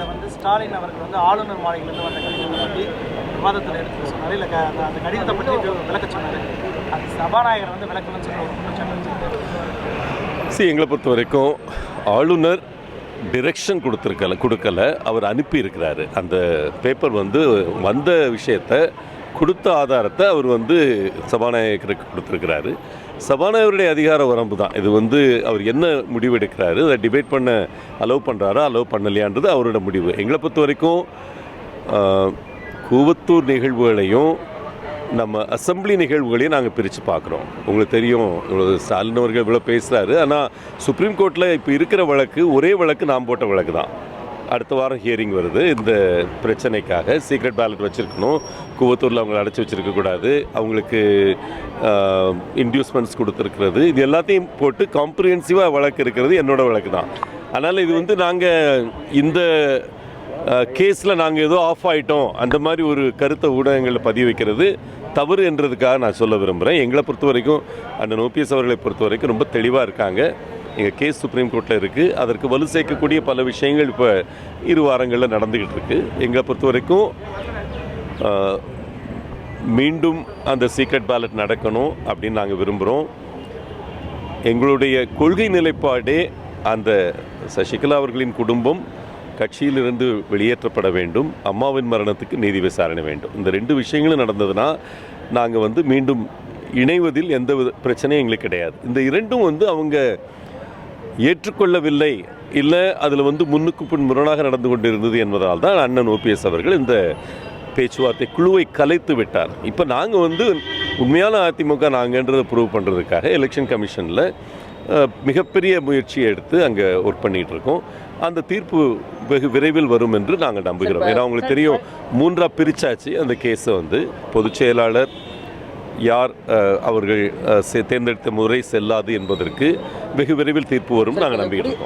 கடிதத்தில் வந்து ஸ்டாலின் அவர்கள் வந்து ஆளுநர் மாளிகையிலிருந்து வந்த கடிதத்தை பற்றி விவாதத்தில் எடுத்து சொன்னார். இல்லை அந்த- அந்த கடிதத்தை பற்றி விளக்க சொன்னார். அது சபாநாயகர் வந்து விளக்கணும்னு சொல்லி ஒரு குற்றச்சாட்டு சி எங்களை பொறுத்த வரைக்கும் ஆளுநர் டிரெக்ஷன் கொடுத்துருக்கல கொடுக்கல. அவர் அனுப்பியிருக்கிறாரு. அந்த பேப்பர் வந்து வந்த விஷயத்தை கொடுத்த ஆதாரத்தை அவர் வந்து சபாநாயகருக்கு கொடுத்துருக்கிறாரு. சபாநாயகருடைய அதிகார வரம்பு தான். இது வந்து அவர் என்ன முடிவு எடுக்கிறாரு அதை டிபேட் பண்ண அலோவ் பண்ணுறாரா அலோவ் பண்ணலையான்றது அவரோட முடிவு. எங்களை பொறுத்த வரைக்கும் கூவத்தூர் நிகழ்வுகளையும் நம்ம அசெம்பிளி நிகழ்வுகளையும் நாங்கள் பிரித்து பார்க்குறோம். உங்களுக்கு தெரியும் ஸ்டாலின் அவர்கள் இவ்வளோ பேசுகிறாரு ஆனால் சுப்ரீம் கோர்ட்டில் இப்போ இருக்கிற வழக்கு ஒரே வழக்கு நாம் போட்ட வழக்கு தான். அடுத்த வாரம் ஹியரிங் வருது. இந்த பிரச்சனைக்காக சீக்ரெட் பேலட் வச்சுருக்கணும். கூவத்தூரில் அவங்களை அடைச்சி வச்சுருக்கக்கூடாது அவங்களுக்கு இன்டியூஸ்மெண்ட்ஸ் கொடுத்துருக்கிறது. இது எல்லாத்தையும் போட்டு காம்ப்ரிஹென்சிவாக வழக்கு இருக்கிறது என்னோட வழக்கு தான். அதனால் இது வந்து நாங்கள் இந்த கேஸில் நாங்கள் ஏதோ ஆஃப் ஆகிட்டோம் அந்த மாதிரி ஒரு கருத்தை ஊடகங்களில் பதிவு வைக்கிறது தவறு என்றதுக்காக நான் சொல்ல விரும்புகிறேன் எங்களை பொறுத்த வரைக்கும் அண்ணன் ஓபிஎஸ் அவர்களை பொறுத்த வரைக்கும் ரொம்ப தெளிவாக இருக்காங்க. எங்கள் கேஸ் சுப்ரீம் கோர்ட்டில் இருக்குது அதற்கு வலு சேர்க்கக்கூடிய பல விஷயங்கள் இப்போ இரு வாரங்களில் நடந்துக்கிட்டு இருக்குது எங்களை பொறுத்த வரைக்கும் மீண்டும் அந்த சீக்ரெட் பேலட் நடக்கணும் அப்படின்னு நாங்கள் விரும்புகிறோம் எங்களுடைய கொள்கை நிலைப்பாடே அந்த சசிகலா அவர்களின் குடும்பம் கட்சியிலிருந்து வெளியேற்றப்பட வேண்டும். அம்மாவின் மரணத்துக்கு நீதி விசாரணை வேண்டும். இந்த ரெண்டு விஷயங்களும் நடந்ததுன்னா நாங்கள் வந்து மீண்டும் இணைவதில் எந்த வித பிரச்சனையும் எங்களுக்கு கிடையாது. இந்த இரண்டும் வந்து அவங்க ஏற்றுக்கொள்ளவில்லை. இல்லை அதில் வந்து முன்னுக்கு பின் முரணாக நடந்து கொண்டிருந்தது என்பதால் தான் அண்ணன் ஓபிஎஸ் அவர்கள் இந்த பேச்சுவார்த்தை குழுவை கலைத்து விட்டார். இப்போ நாங்கள் வந்து உண்மையான அதிமுக நாங்கன்றதை ப்ரூவ் பண்ணுறதுக்காக எலெக்ஷன் கமிஷனில் மிகப்பெரிய முயற்சியை எடுத்து அங்கே ஒர்க் பண்ணிகிட்டு இருக்கோம் அந்த தீர்ப்பு வெகு விரைவில் வரும் என்று நாங்கள் நம்புகிறோம். ஏன்னா உங்களுக்கு தெரியும் மூன்றா பிரிச்சாச்சு அந்த கேஸை வந்து. பொதுச் செயலாளர் யார் அவர்கள் தேர்ந்தெடுத்த முறை செல்லாது என்பதற்கு வெகு விரைவில் தீர்ப்பு வரும் நாங்கள் நம்புகிறோம்.